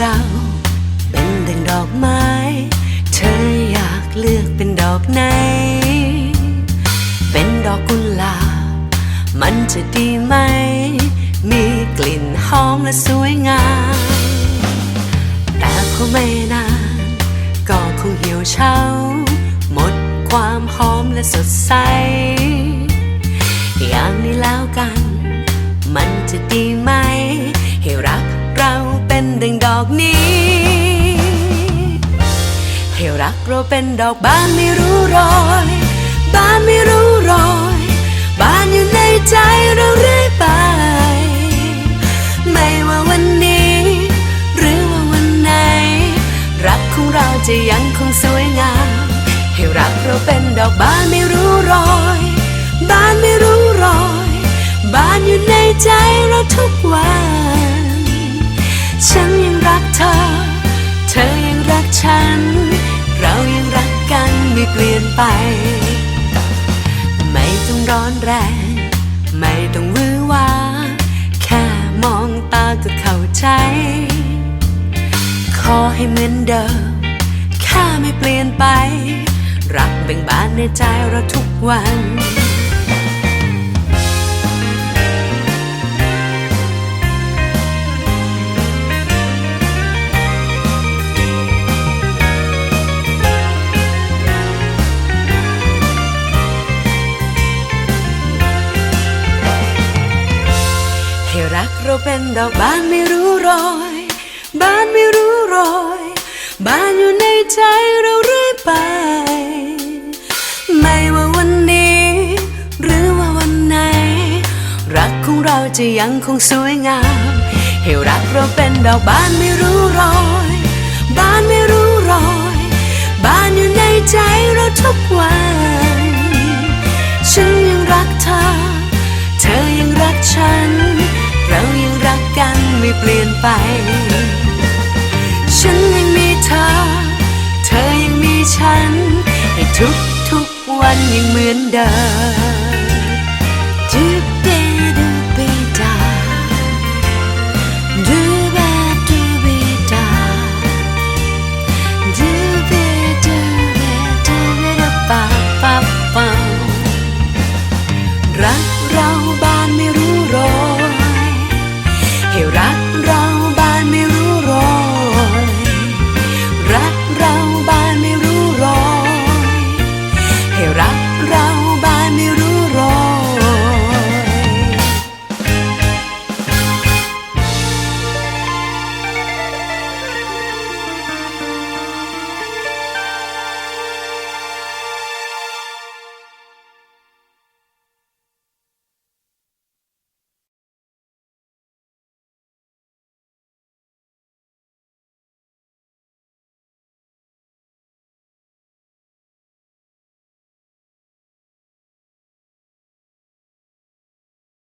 เรา เป็นดังดอกไม้ เธออยากเลือกเป็นดอกไหน เป็นดอกกุหลาบมันจะดีไหม มีกลิ่นหอมและสวยงาม แต่พอไม่นาน ก็คงเหี่ยวเฉาหมดความหอมและสดใส รักเราเป็นดอกบานไม่รู้รอยบานไม่รู้รอยบานอยู่ในใจเราเรื่อยไป ไม่ว่าวันนี้ หรือว่าวันไหน รักของเราจะยังคงสวยงาม ให้รักเราเป็นดอกบานไม่รู้รอยบานไม่รู้รอยบานอยู่ในใจเราทุกวัน ฉันยังรักเธอ เธอยังรักฉัน ไม่เปลี่ยนไป ไม่ต้องร้อนแรง ไม่ต้องวือหวาแค่มองตาก็เข้าใจ ขอให้เหมือนเดิมแค่ไม่เปลี่ยนไป รักเบ่งบานในใจเราทุกวัน เราเป็นดอกบานไม่รู้รอยบานไม่รู้รอยบานอยู่ในใจเราเรื่อยไป ไม่ว่าวันนี้ หรือว่าวันไหน รักของเราจะยังคงสวยงาม ให้รักเราเป็นดอกบานไม่รู้รอยบานไม่รู้รอยบานอยู่ในใจเราทุกวัน เปลี่ยนไป ฉันยังมีเธอ เธอยังมีฉัน ให้ทุกทุกๆวันยังเหมือนเดิม